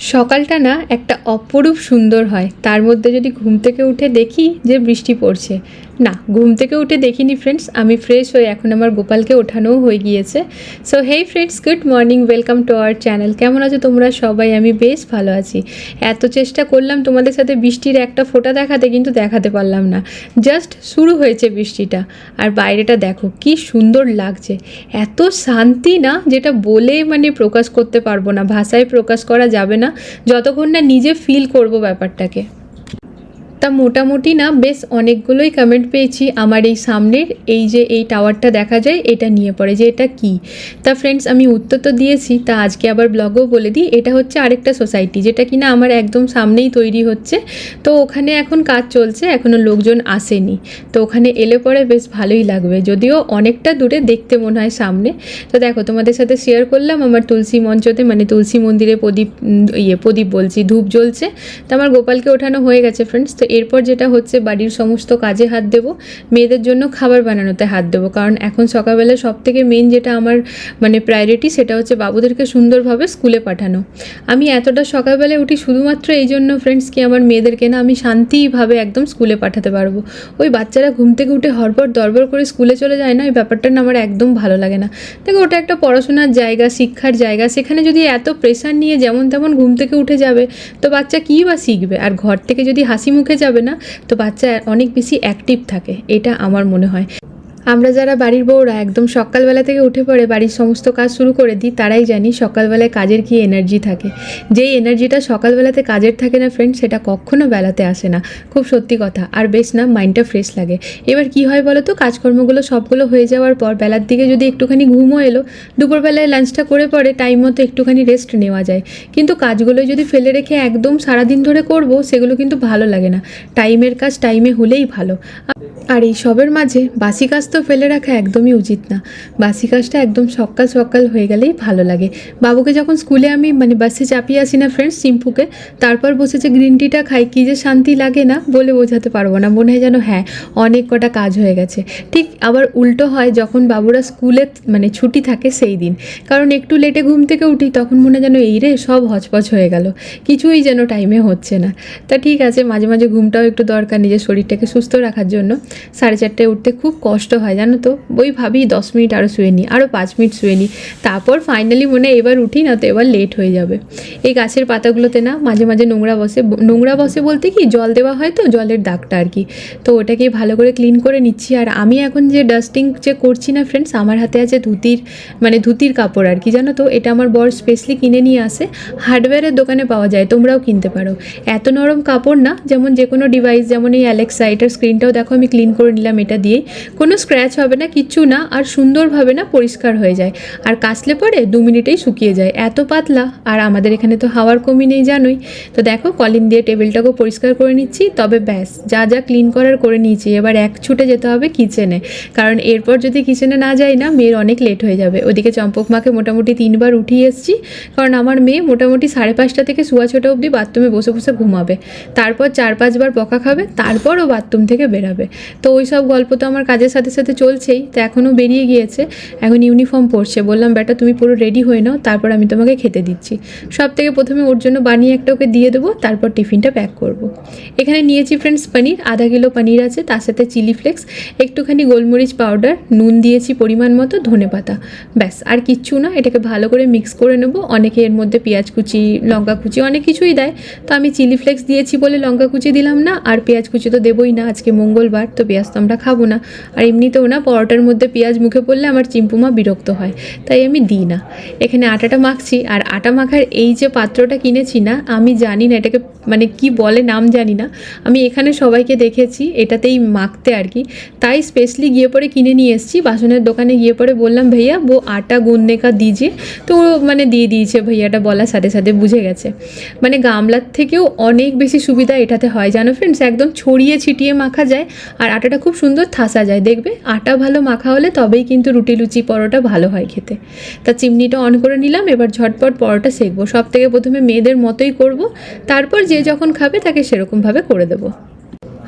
সকালটা না একটা অপরূপ সুন্দর হয়। তার মধ্যে যদি ঘুম থেকে উঠে দেখি যে বৃষ্টি পড়ছে না, ঘুম থেকে উঠে দেখিনি ফ্রেন্ডস আমি ফ্রেশ হয়ে এখন আমার গোপালকে ওঠানোও হয়ে গিয়েছে। So hey friends good morning welcome to our channel কেমন আছো তোমরা সবাই? আমি বেশ ভালো আছি। এত চেষ্টা করলাম তোমাদের সাথে বৃষ্টির একটা ফোঁটা দেখাতে, কিন্তু দেখাতে পারলাম না। জাস্ট শুরু হয়েছে বৃষ্টিটা। আর বাইরেটা দেখো, কি সুন্দর লাগছে। এত শান্তি না, যেটা বলে মানে প্রকাশ করতে পারব না, ভাষায় প্রকাশ করা যাবে না। যতক্ষণ না নিজে ফিল করব ব্যাপারটাকে। তা মোটামুটি না, বেশ অনেকগুলোই কমেন্ট পেয়েছি। আমার এই সামনের, এই যে এই টাওয়ারটা দেখা যায়, এটা নিয়ে পড়ে যে এটা কি? তা ফ্রেন্ডস আমি উত্তর তো দিয়েছি, তা আজকে আবার ব্লগও বলে দিই। এটা হচ্ছে আরেকটা সোসাইটি যেটা কিনা আমার একদম সামনেই তৈরি হচ্ছে। তো ওখানে এখন কাজ চলছে এখনও লোকজন আসেনি। তো ওখানে এলে পরে বেশ ভালোই লাগবে। যদিও অনেকটা দূরে, দেখতে মনে হয় সামনে। তো দেখো, তোমাদের সাথে শেয়ার করলাম আমার তুলসী মঞ্চতে মানে তুলসী মন্দিরে প্রদীপ ইয়ে প্রদীপ বলছি, ধূপ জ্বলছে। তো আমার গোপালকে ওঠানো হয়ে গেছে ফ্রেন্ডস তো এরপর যেটা হচ্ছে বাড়ির সমস্ত কাজে হাত দেবো, মেয়েদের জন্য খাবার বানানোতে হাত দেবো। কারণ এখন সকালবেলা সব থেকে মেন যেটা আমার মানে প্রায়োরিটি সেটা হচ্ছে বাবুদেরকে সুন্দরভাবে স্কুলে পাঠানো। আমি এতটা সকালবেলায় উঠি শুধুমাত্র এই জন্য ফ্রেন্ডস কি আমার মেয়েদেরকে না, আমি শান্তিভাবে একদম স্কুলে পাঠাতে পারব। ওই বাচ্চারা ঘুম থেকে উঠে হরবর দরবর করে স্কুলে চলে যায় না, এই ব্যাপারটা না আমার একদম ভালো লাগে না। দেখো, ওটা একটা পড়াশোনার জায়গা, শিক্ষার জায়গা, সেখানে যদি এত প্রেশার নিয়ে যেমন তেমন ঘুম থেকে উঠে যাবে, তো বাচ্চা কী বা শিখবে? আর ঘর থেকে যদি হাসি মুখে যাবে না। তো বাচ্চা অনেক বেশি অ্যাক্টিভ থাকে এটা আমার মনে হয়। আমরা যারা বাড়ির বউরা একদম সকালবেলা থেকে উঠে পড়ে বাড়ির সমস্ত কাজ শুরু করে দিই, তারাই জানি সকালবেলায় কাজের কি এনার্জি থাকে। যেই এনার্জিটা সকালবেলাতে কাজের থাকে না ফ্রেন্ড সেটা কখনো বেলাতে আসে না। খুব সত্যি কথা। আর বেশ না মাইন্ডটা ফ্রেশ লাগে। এবার কি হয় বলো তো কাজকর্মগুলো সবগুলো হয়ে যাওয়ার পর বেলার দিকে যদি একটুখানি ঘুমও এলো, দুপুরবেলায় লাঞ্চটা করে পরে টাইম মতো একটুখানি রেস্ট নেওয়া যায়। কিন্তু কাজগুলো যদি ফেলে রেখে একদম সারাদিন ধরে করব, সেগুলো কিন্তু ভালো লাগে না। টাইমের কাজ টাইমে হলেই ভালো। আর এই সবের মাঝে বাসি কাজ তো ফেলে রাখা একদমই উচিত না। বাসি কাজটা একদম সকাল সকাল হয়ে গেলেই ভালো লাগে। বাবুকে যখন স্কুলে আমি মানে বাসে চাপিয়ে আসি না ফ্রেন্ডস সিম্পুকে, তারপর বসে যে গ্রিন টিটা খাই, কী যে শান্তি লাগে না বলে বোঝাতে পারব না। মনে হয় যেন হ্যাঁ অনেক কটা কাজ হয়ে গেছে। ঠিক আবার উল্টো হয়, যখন বাবুরা স্কুলে মানে ছুটি থাকে সেই দিন। কারণ একটু লেটে ঘুম থেকে উঠি, তখন মনে যেন এই রে, সব হচপচ হয়ে গেল। কিছুই যেন টাইমে হচ্ছে না। তা ঠিক আছে, মাঝে মাঝে ঘুমটাও একটু দরকার নিজের শরীরটাকে সুস্থ রাখার জন্য। সাড়ে চারটায় উঠতে খুব কষ্ট হয় জানো তো? ওই ভাবি দশ মিনিট আরও শুয়ে নিই আরও পাঁচ মিনিট শুয়ে নিই তারপর ফাইনালি মনে এবার উঠি, না তো এবার লেট হয়ে যাবে। এই গাছের পাতাগুলোতে না মাঝে মাঝে নোংরা বসে নোংরা বসে বলতে কি জল দেওয়া হয় তো, জলের দাগটা আর কি। তো ওটাকে ভালো করে ক্লিন করে নিচ্ছি। আর আমি এখন যে ডাস্টিং যে করছি না ফ্রেন্ডস আমার হাতে আছে ধুতির মানে ধুতির কাপড় আর কি, জানো তো? এটা আমার বর স্পেশালি কিনে নিয়ে আসে। হার্ডওয়্যারের দোকানে পাওয়া যায়, তোমরাও কিনতে পারো। এত নরম কাপড় না, যেমন যে কোনো ডিভাইস যেমন এই অ্যালেক্সা এটার স্ক্রিনটাও দেখো, আমি ক্লিন করে নিলাম এটা দিয়েই কোনো স্ক্র্যাচ হবে না, কিচ্ছু না, আর সুন্দরভাবে না পরিষ্কার হয়ে যায়। আর কাচলে পরে দু মিনিটেই শুকিয়ে যায়। এত পাতলা, আর আমাদের এখানে তো হাওয়ার কমই নেই, জানোই। তো দেখো, কলিন দিয়ে টেবিলটাকেও পরিষ্কার করে নিচ্ছি, তবে ব্যাস, যা যা ক্লিন করার করে নিয়েছি। এবার এক ছুটে যেতে হবে কিচেনে কারণ এরপর যদি কিচেনে না যাই না, মেয়ের অনেক লেট হয়ে যাবে। ওদিকে চম্পক মাকে মোটামুটি তিনবার উঠিয়ে এসেছি, কারণ আমার মেয়ে মোটামুটি সাড়ে পাঁচটা থেকে শুয়া ছোটা অবধি বাথরুমে বসে বসে ঘুমাবে। তারপর চার পাঁচবার বকা খাবে তারপর ও বাথরুম থেকে বেরাবে। তো ওই সব গল্প তো আমার কাজের সাথে সাথে চলছেই, তো এখনও বেরিয়ে গিয়েছে, এখন ইউনিফর্ম পরছে। বললাম, বেটা, তুমি পুরো রেডি হয়ে নাও, তারপর আমি তোমাকে খেতে দিচ্ছি। সব থেকে প্রথমে ওর জন্য বানিয়ে একটা ওকে দিয়ে দেবো, তারপর টিফিনটা প্যাক করব। এখানে নিয়েছি ফ্রেন্ডস পনির, আধা কিলো পনির আছে, তার সাথে চিলি ফ্লেক্স, একটুখানি গোলমরিচ পাউডার, নুন দিয়েছি পরিমাণ মতো, ধনে পাতা। ব্যাস, আর কিচ্ছু না, এটাকে ভালো করে মিক্স করে নেব। অনেকে এর মধ্যে পেঁয়াজ কুচি, লঙ্কা কুচি অনেক কিছুই দেয়, তো আমি চিলি ফ্লেক্স দিয়েছি বলে লঙ্কা কুচি দিলাম না, আর পেঁয়াজ কুচি তো দেবই না, আজকে মঙ্গলবার, তো পেঁয়াজ তো আমরা খাব না। আর এমনিতেও না, পরোটার মধ্যে পেঁয়াজ মুখে পড়লে আমার চিম্পুমা বিরক্ত হয়, তাই আমি দিই না। এখানে আটাটা মাখছি, আর আটা মাখার এই যে পাত্রটা কিনেছি না, আমি জানি না এটাকে মানে কি বলে নাম জানি না। আমি এখানে সবাইকে দেখেছি, এটাতেই মাখতে আর কি। তাই স্পেশালি গিয়ে পরে কিনে নিয়ে এসেছি, বাসনের দোকানে গিয়ে পরে বললাম, ভাইয়া বো আটা গুননে কা দিজিয়ে তো মানে দিয়ে দিয়েছে, ভাইয়াটা বলার সাথে সাথে বুঝে গেছে। মানে গামলার থেকেও অনেক বেশি সুবিধা এটাতে হয়, জানো ফ্রেন্ডস একদম ছড়িয়ে ছিটিয়ে মাখা যায়, আর আটাটা খুব সুন্দর থাসা যায়, দেখবে? আটা ভালো মাখা হলে তবেই কিন্তু রুটি, লুচি, পরোটা ভালো হয় খেতে। তা চিমনিটা অন করে নিলাম, এবার ঝটপট পরোটা সেকবো। সব থেকে প্রথমে মেয়েদের মতোই করব, তারপর যে যখন খাবে তাকে সেরকমভাবে করে দেবো।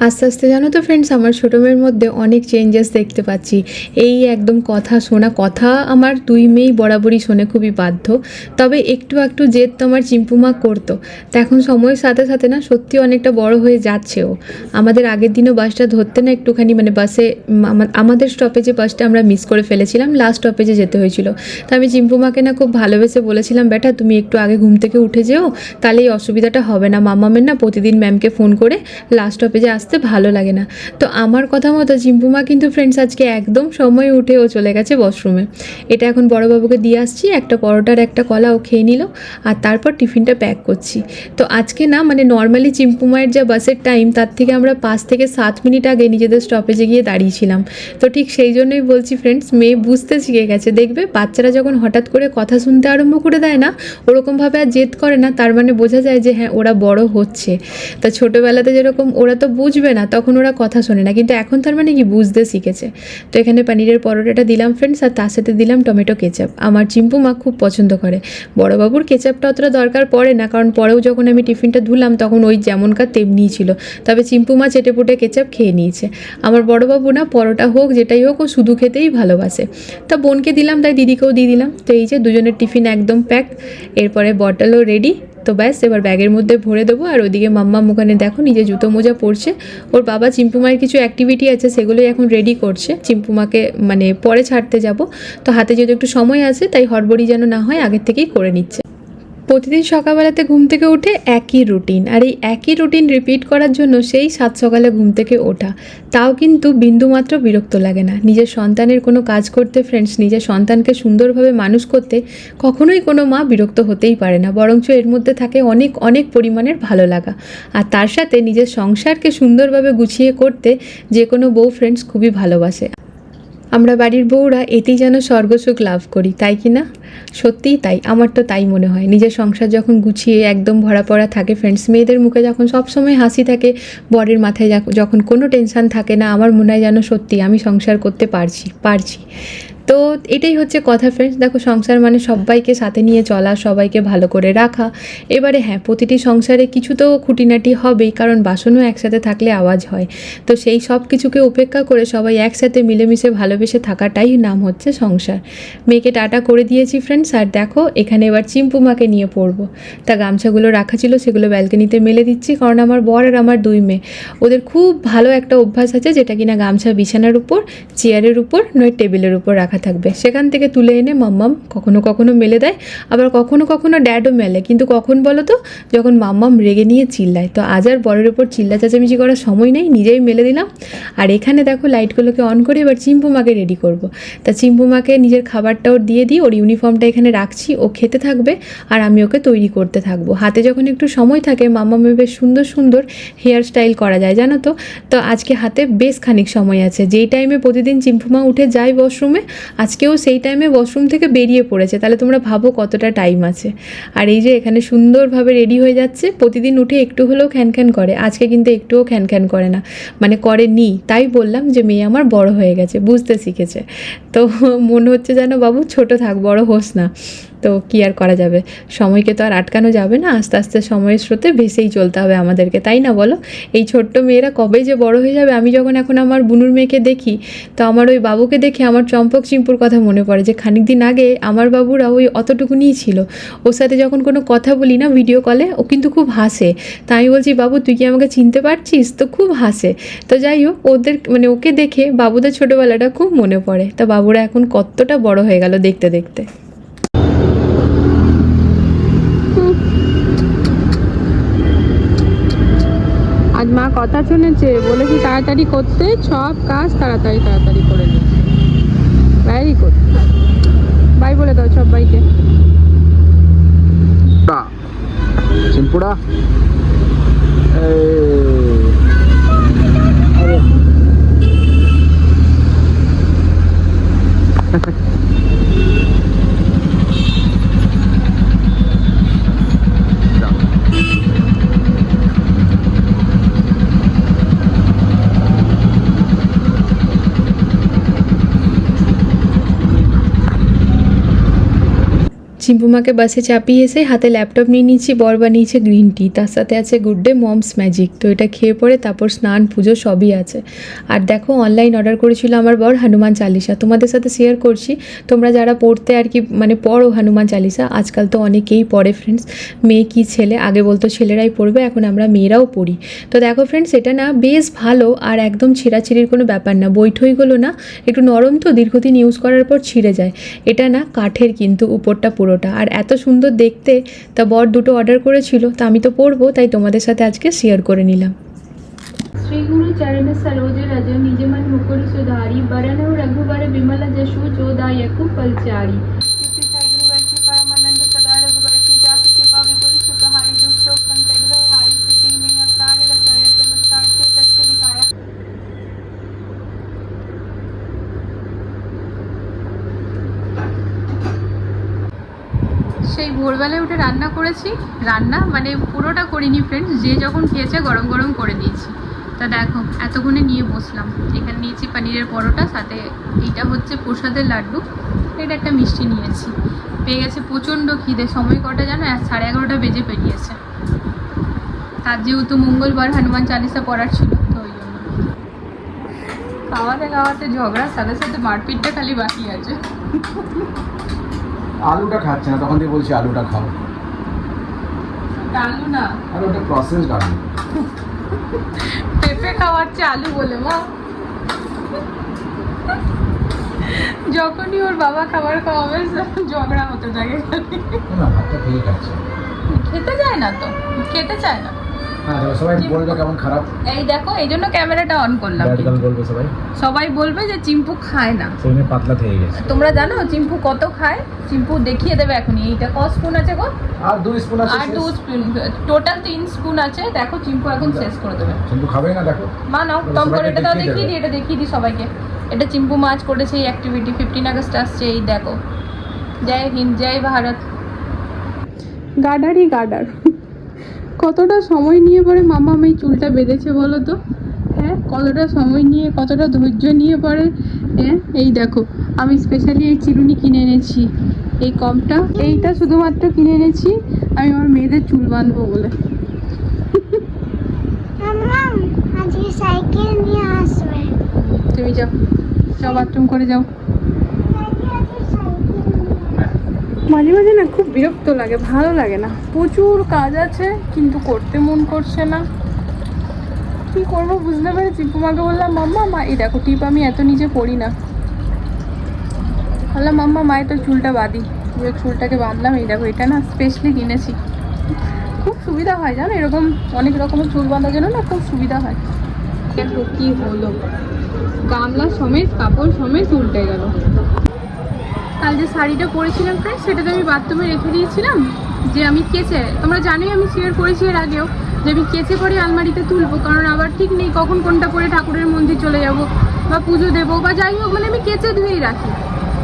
আস্তে আস্তে জানো তো ফ্রেন্ডস আমার ছোটো মেয়ের মধ্যে অনেক চেঞ্জেস দেখতে পাচ্ছি। এই একদম কথা শোনা, কথা আমার দুই মেয়েই বরাবরই শোনে খুবই বাধ্য। তবে একটু একটু জেদ তো আমার চিম্পুমা করতো। তো এখন সময়ের সাথে সাথে না সত্যি অনেকটা বড় হয়ে যাচ্ছেও। আমাদের আগের দিনও বাসটা ধরতে না একটুখানি মানে বাসে আমাদের স্টপেজে বাসটা আমরা মিস করে ফেলেছিলাম লাস্ট স্টপেজে যেতে হয়েছিল। তো আমি চিম্পুমাকে না খুব ভালোবেসে বলেছিলাম, বেটা, তুমি একটু আগে ঘুম থেকে উঠে যেও, তাহলে এই অসুবিধাটা হবে না। মামামের না প্রতিদিন ম্যামকে ফোন করে লাস্ট স্টপেজে আসতে ভালো লাগে না। তো আমার কথা মতো চিম্পুমা কিন্তু ফ্রেন্ডস আজকে একদম সময় উঠে ও চলে গেছে ওয়াশরুমে এটা এখন বড়বাবুকে দিয়ে আসছি, একটা পরোটার একটা কলা ও খেয়ে নিল, আর তারপর টিফিনটা প্যাক করছি। তো আজকে না মানে নর্মালি চিম্পুমায়ের যা বাসের টাইম তার থেকে আমরা পাঁচ থেকে সাত মিনিট আগে নিজেদের স্টপেজে গিয়ে দাঁড়িয়েছিলাম। তো ঠিক সেই জন্যই বলছি ফ্রেন্ডস মেয়ে বুঝতে শিখে গেছে। দেখবে বাচ্চারা যখন হঠাৎ করে কথা শুনতে আরম্ভ করে দেয় না, ওরকমভাবে আর জেদ করে না, তার মানে বোঝা যায় যে হ্যাঁ ওরা বড় হচ্ছে। তা ছোটোবেলাতে যেরকম, ওরা তো বুঝবে না, তখন ওরা কথা শোনে না। কিন্তু এখন তার মানে কি? বুঝতে শিখেছে। তো এখানে পানিরের পরোটাটা দিলাম ফ্রেন্ডস আর তার সাথে দিলাম টমেটো কেচাপ। আমার চিম্পু মা খুব পছন্দ করে। বড়বাবুর কেচাপটা অতটা দরকার পড়ে না, কারণ পরেও যখন আমি টিফিনটা ধুলাম, তখন ওই যেমনকার তেমনিই ছিল। তবে চিম্পু মা চেটে পুটে কেচাপ খেয়ে নিয়েছে। আমার বড়বাবু না, পরোটা হোক, যেটাই হোক, ও শুধু খেতেই ভালোবাসে। তা বোনকে দিলাম, তাই দিদিকেও দিয়ে দিলাম। তো এই যে দুজনের টিফিন একদম প্যাক এরপরে বটলও রেডি তো ব্যাস, এবার ব্যাগের মধ্যে ভরে দেবো। আর ওদিকে মাম্মা ওখানে দেখো, নিজে জুতো মোজা পরছে। ওর বাবা চিম্পুমার কিছু অ্যাক্টিভিটি আছে, সেগুলোই এখন রেডি করছে। চিম্পুমাকে মানে পরে ছাড়তে যাব। তো হাতে যদি একটু সময় আছে, তাই হড়বড়ি যেন না হয়, আগের থেকেই করে নিচ্ছে। প্রতিদিন সকালবেলাতে ঘুম থেকে উঠে একই রুটিন। আর এই একই রুটিন রিপিট করার জন্য সেই সাত সকালে ঘুম থেকে ওঠা। তাও কিন্তু বিন্দুমাত্র বিরক্ত লাগে না। নিজের সন্তানের কোনো কাজ করতে ফ্রেন্ডস নিজের সন্তানকে সুন্দরভাবে মানুষ করতে কখনোই কোনো মা বিরক্ত হতেই পারে না। বরঞ্চ এর মধ্যে থাকে অনেক অনেক পরিমাণের ভালো লাগা। আর তার সাথে নিজের সংসারকে সুন্দরভাবে গুছিয়ে করতে যে কোনো বউ ফ্রেন্ডস খুবই ভালোবাসে। আমরা বাড়ির বউরা এতেই যেন স্বর্গসুখ লাভ করি, তাই কি না? সত্যিই তাই, আমার তো তাই মনে হয়। নিজের সংসার যখন গুছিয়ে একদম ভরা পড়া থাকে ফ্রেন্ডস মেয়েদের মুখে যখন সবসময় হাসি থাকে, বরের মাথায় যখ- যখন কোনো টেনশান থাকে না, আমার মনে হয় যেন সত্যি আমি সংসার করতে পারছি পারছি। তো এটাই হচ্ছে কথা ফ্রেন্ডস দেখো সংসার মানে সবাইকে সাথে নিয়ে চলা, সবাইকে ভালো করে রাখা। এবারে হ্যাঁ প্রতিটি সংসারে কিছু তো খুঁটিনাটি হবেই, কারণ বাসনও একসাথে থাকলে আওয়াজ হয়। তো সেই সব কিছুকে উপেক্ষা করে সবাই একসাথে মিলেমিশে ভালোবেসে থাকাটাই নাম হচ্ছে সংসার। মেয়েকে টাটা করে দিয়েছি ফ্রেন্ডস আর দেখো এখানে এবার চিম্পুমাকে নিয়ে পড়ব। তা গামছাগুলো রাখা ছিল, সেগুলো ব্যালকনিতে মেলে দিচ্ছি, কারণ আমার বর আর আমার দুই মেয়ে। ওদের খুব ভালো একটা অভ্যাস আছে, যেটা কিনা গামছা বিছানার উপর চেয়ারের উপর, নয় টেবিলের উপর রাখা। থাকবে। সেখান থেকে তুলে এনে মাম্মাম কখনো কখনো মেলে দেয়, আবার কখনো কখনো ড্যাডও মেলে। কিন্তু কখন বলো তো? যখন মাম্মাম রেগে নিয়ে চিল্লায়। তো আজ আর বরের উপর চিল্লা চেঁচামেচি করার সময় নেই, নিজেই মেলে দিলাম। আর এখানে দেখো লাইটগুলোকে অন করে এবার চিম্পুমাকে রেডি করব। তা চিম্পুমাকে নিজের খাবারটাও দিয়ে দিই, ওর ইউনিফর্মটা এখানে রাখছি, ও খেতে থাকবে আর আমি ওকে তৈরি করতে থাকব। হাতে যখন একটু সময় থাকে, মাম্মামে বেশ সুন্দর সুন্দর হেয়ার স্টাইল করা যায়, জানো তো? তো আজকে হাতে বেশ খানিক সময় আছে। যেই টাইমে প্রতিদিন চিম্পুমা উঠে যায় ওয়াশরুমে আজকেও সেই টাইমে ওয়াশরুম থেকে বেরিয়ে পড়েছে। তাহলে তোমরা ভাবো কতটা টাইম আছে। আর এই যে এখানে সুন্দরভাবে রেডি হয়ে যাচ্ছে, প্রতিদিন উঠে একটু হলেও খ্যানখ্যান করে। আজকে কিন্তু একটুও খ্যানখ্যান করে না। মানে করে নি তাই বললাম যে, মেয়ে আমার বড় হয়ে গেছে, বুঝতে শিখেছে। তো মনে হচ্ছে যেন, বাবু, ছোট থাক, বড় হোস না। তো কি আর করা যাবে? সময়কে তো আর আটকানো যাবে না। আস্তে আস্তে সময়ের স্রোতে ভেসেই চলতে হবে আমাদেরকে, তাই না বলো? এই ছোট্ট মেয়েরা কবে যে বড় হয়ে যাবে? আমি যখন এখন আমার বুনুর মেয়েকে দেখি, তো আমার ওই বাবুকে দেখে আমার চম্পক চিম্পুর কথা মনে পড়ে যে খানিক দিন আগে আমার বাবুরা ওই অতটুকুনিই ছিল। ওর সাথে যখন কোনো কথা বলি না ভিডিও কলে, ও কিন্তু খুব হাসে। তা আমি বলছি, বাবু, তুই কি আমাকে চিনতে পারছিস? তো খুব হাসে। তো যাই হোক, ওদের মানে ওকে দেখে বাবুদের ছোটোবেলাটা খুব মনে পড়ে। তা বাবুরা এখন কতটা বড় হয়ে গেল দেখতে দেখতে আজ মা কথা শুনেছে বলেছি তাড়াতাড়ি করতে সব কাজ তাড়াতাড়ি তাড়াতাড়ি করে নি। চিম্পুমাকে বাসে চাপিয়ে এসে হাতে ল্যাপটপ নিয়ে নিয়েছি, বর বানিয়েছে গ্রিন টি। তার সাথে আছে গুড ডে, মমস ম্যাজিক। তো এটা খেয়ে পরে তারপর স্নান, পুজো সবই আছে। আর দেখো অনলাইন অর্ডার করেছিল আমার বর হনুমান চালিসা। তোমাদের সাথে শেয়ার করছি, তোমরা যারা পড়তে আর কি মানে পড়ো হনুমান চালিসা, আজকাল তো অনেকেই পড়ে ফ্রেন্ডস মেয়ে কি ছেলে? আগে বলতো ছেলেরাই পড়বে, এখন আমরা মেয়েরাও পড়ি। তো দেখো ফ্রেন্ডস এটা না বেশ ভালো আর একদম ছেঁড়াছিঁড়ির কোনো ব্যাপার না। বৈঠইগুলো না একটু নরম তো, দীর্ঘদিন ইউজ করার পর ছিঁড়ে যায়। এটা না কাঠের কিন্তু উপরটা পুরো পুরোটা আর এত সুন্দর দেখতে তা বর দুটো অর্ডার করেছিল তা আমি তো পরবো তাই তোমাদের সাথে আজকে শেয়ার করে নিলাম श्री गुरु चरण सरोज रज निज मन मुकुर सुधारी बरन रघुबर विमल जशु जोदायकु फलचारी সেই ভোরবেলায় উঠে রান্না করেছি। রান্না মানে পুরোটা করিনি ফ্রেন্ডস যে যখন খেয়েছে গরম গরম করে দিয়েছি তা দেখো, এতক্ষণে নিয়ে বসলাম। এখানে নিয়েছি পনিরের পরোটা, সাথে এইটা হচ্ছে প্রসাদের লাড্ডু। এটা একটা মিষ্টি নিয়েছি। পেয়ে গেছে প্রচণ্ড খিদে, সময় কটা এক, সাড়ে এগারোটা বেজে পেরিয়েছে তার যেহেতু মঙ্গলবার হনুমান চালিসা পড়ার ছিল, তো ওই জন্য। খাওয়াতে খাওয়াতে ঝগড়ার সাথে সাথে মারপিটটা খালি বাকি আছে। আলুটা খাচ্ছে না তখন দিয়ে বলছি আলুটা খাও। আলু না। আর ওটা প্রসেসড আলু পেঁপে খাওয়াচ্ছে আলু বলে মা। যখনই ওর বাবা খাবার খাওয়াবে ঝগড়া হতে থাকে। না ভাতটা খেয়ে খাচ্ছে। খেতে চায় না তো খেতে চায় না। হ্যাঁ সবাই বলবে কেমন খারাপ। এই দেখো এই জন্য ক্যামেরাটা অন করলাম ব্যাড বলবে সবাই। সবাই বলবে যে চিম্পু খায় না। পাতলা গেছে। তোমরা জানো চিম্পু কত খায়? চিম্পু দেখিয়ে দেবে এখনই। এইটা ক স্পুন আছে গো? আর দুই স্পুন আছে আর দু স্পুন টোটাল তিন স্পুন আছে। দেখো চিম্পু এখন শেষ করে দেবে। কিন্তু খাবে না দেখো। মা নাও করে এটা দাও দেখিয়ে দিই এটা দেখিয়ে দিই সবাইকে। এটা চিম্পু মাছ করেছে এই অ্যাক্টিভিটি ফিফটিন আগস্ট আসছে এই দেখো। জয় হিন্দ জয় ভারত। গার্ডারই গার্ডার কতটা সময় নিয়ে পরে মামা আমি চুলটা বেঁধেছে বলো তো? হ্যাঁ কতটা সময় নিয়ে কতটা ধৈর্য নিয়ে পরে? হ্যাঁ এই দেখো আমি স্পেশালি এই চিরুনি কিনে এনেছি। এই কমটা এইটা শুধুমাত্র কিনে এনেছি আমি আমার মেয়েদের চুল বাঁধবো বলে। তুমি যাও যাও বাথরুম করে যাও। মাঝে মাঝে না খুব বিরক্ত লাগে, ভালো লাগে না। প্রচুর কাজ আছে, কিন্তু করতে মন করছে না। কি করব বুঝতে পেরেছি? তোমাকে বললাম, মাম্মা, মা এই দেখো, টিপ আমি এত নিচে পড়ি না। বললাম, মাম্মা মায়ের তো চুলটা বাঁধি। যে চুলটাকে বাঁধলাম, এই দেখো, এটা না স্পেশালি কিনেছি। খুব সুবিধা হয়, জানো? এরকম অনেক রকমের চুল বাঁধার জন্য না খুব সুবিধা হয়। দেখো কি হলো। গামলা সমেত, কাপড় সমেত উল্টে গেল। কাল যে শাড়িটা পরেছিলাম ফ্রেন্ড সেটা তো আমি বাথরুমে রেখে দিয়েছিলাম যে আমি কেচে, তোমরা জানোই আমি শেয়ার করেছি এর আগেও যে আমি কেচে পরে আলমারিতে তুলবো, কারণ আবার ঠিক নেই কখন কোনটা পরে ঠাকুরের মন্দির চলে যাব বা পুজো দেবো বা যাই হোক মানে আমি কেচে ধুয়েই রাখি।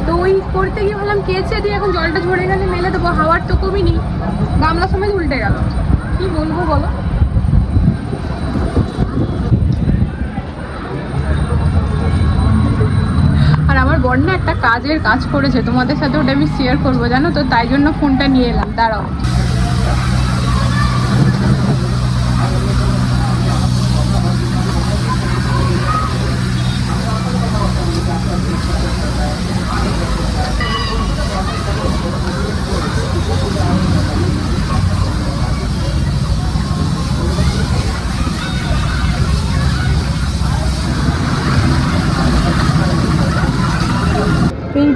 তো ওই করতে গিয়ে ভাবলাম কেচে দিয়ে এখন জলটা ঝরে গেলে মেলে দেবো, হাওয়ার তো কমই নেই গামলা সময় উল্টে গেল। কি বলব বলো আর আমার বর একটা কাজের কাজ করেছে, তোমাদের সাথে ওটা আমি শেয়ার করব, জানো তো? তাই জন্য ফোনটা নিয়ে এলাম, দাঁড়াও।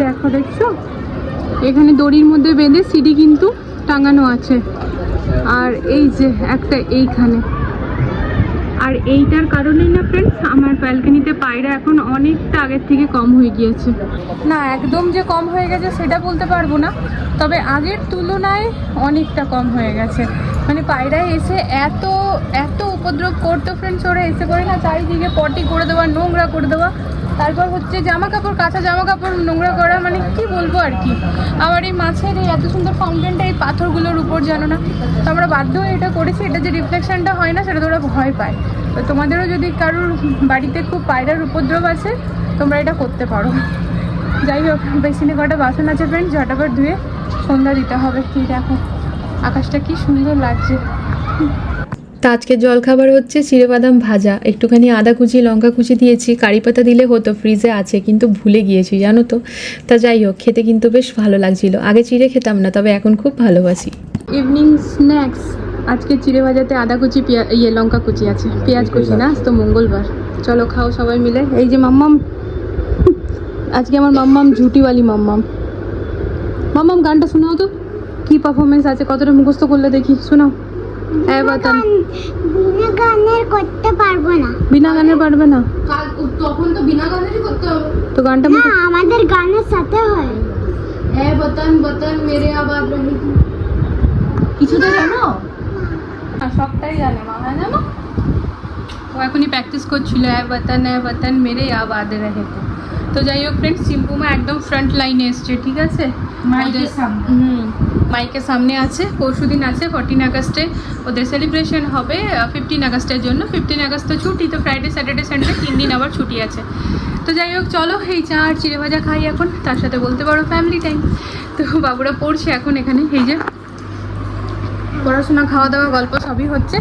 দেখো, দেখছ? এখানে দড়ির মধ্যে বেঁধে সিডি কিন্তু টাঙানো আছে। আর এই যে একটা এইখানে। আর এইটার কারণেই না ফ্রেন্ডস আমার ব্যালকনিতে পায়রা এখন অনেকটা আগের থেকে কম হয়ে গিয়েছে। না, একদম যে কম হয়ে গেছে সেটা বলতে পারব না, তবে আগের তুলনায় অনেকটা কম হয়ে গেছে। মানে পায়রায় এসে এত এত উপদ্রব করতো ফ্রেন্ডস ওরা এসে করে না চারিদিকে পটি করে দেওয়া, নোংরা করে দেওয়া তারপর হচ্ছে জামা কাপড় কাঁচা জামা কাপড় নোংরা করা মানে কি বলব আর কি? আবার এই মাছের এই এত সুন্দর ফাউন্টেনটা এই পাথরগুলোর উপর জানো না। তো আমরা বাধ্য হয়ে এটা করেছি, এটা যে রিফ্লেকশনটা হয় না, সেটা তো ওরা ভয় পায়। তো তোমাদেরও যদি কারোর বাড়িতে খুব পায়রার উপদ্রব আছে, তোমরা এটা করতে পারো। যাই হোক, বেসিনে কটা বাসন আছে ফ্রেন্ড ঝটাপট ধুয়ে সন্ধ্যা দিতে হবে। এই দেখো, আকাশটা কি সুন্দর লাগছে। তা আজকের জলখাবার হচ্ছে চিড়েবাদাম ভাজা। একটুখানি আদা কুচি, লঙ্কা কুচি দিয়েছি। কারি পাতা দিলে হতো, ফ্রিজে আছে, কিন্তু ভুলে গিয়েছি, জানো তো? তা যাই হোক, খেতে কিন্তু বেশ ভালো লাগছিল। আগে চিড়ে খেতাম না, তবে এখন খুব ভালোবাসি। ইভিনিং স্ন্যাক্স আজকে চিড়ে ভাজাতে আদা কুচি, পেঁয়া ইয়ে লঙ্কা কুচি আছে। পেঁয়াজ কুচি না? তো মঙ্গলবার। চলো খাও সবাই মিলে। এই যে মাম্মাম। আজকে আমার মাম্মাম ঝুটিওয়ালি মাম্মাম। মাম্মাম, গানটা শোনাও তো। কী পারফরমেন্স আছে? কতটা মুখস্থ করলে দেখি? শোনাও। হ্যাঁ বাতান বিনা গানের করতে পারব না। বিনা গানের পারবে না? তখন তো বিনা গানেরই করতে হবে। তো গানটা না আমাদের গানের সাথে হয়। হ্যাঁ বতন বতন মেরে রহে কিছু তো জানো? সবটাই জানে হ্যাঁ জানো? ও এখনই প্র্যাকটিস করছিল হ্যাঁ বতন হ্যাঁ বতন মেরে আবাদ রহে তো যাই হোক ফ্রেন্ড সিম্পুমা একদম ফ্রন্ট লাইনে এসছে ঠিক আছে? হুম মাইকের সামনে আছে পরশু দিন আছে ফোরটিন আগস্টে ওদের সেলিব্রেশন হবে ফিফটিন আগস্টের জন্য। ফিফটিন আগস্ট তো ছুটি তো ফ্রাইডে স্যাটারডে সানডে তিন দিন আবার ছুটি আছে। তো যাই হোক চলো এই চা আর চিড়ে ভাজা খাই এখন তার সাথে বলতে পারো ফ্যামিলি টাইম তো বাবুরা পড়ছে এখন এখানে এই যে পড়াশোনা খাওয়া দাওয়া গল্প সবই হচ্ছে।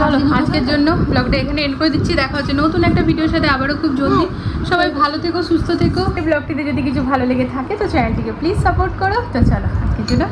চলো, আজকের জন্য ব্লগটা এখানে এন্ড করে দিচ্ছি। দেখা হচ্ছে নতুন একটা ভিডিওর সাথে আবারও খুব জলদি। সবাই ভালো থেকো, সুস্থ থেকো। এই ব্লগটিতে যদি কিছু ভালো লেগে থাকে, তো চ্যানেলটিকে প্লিজ সাপোর্ট করো। তো চলো, আজকের জন্য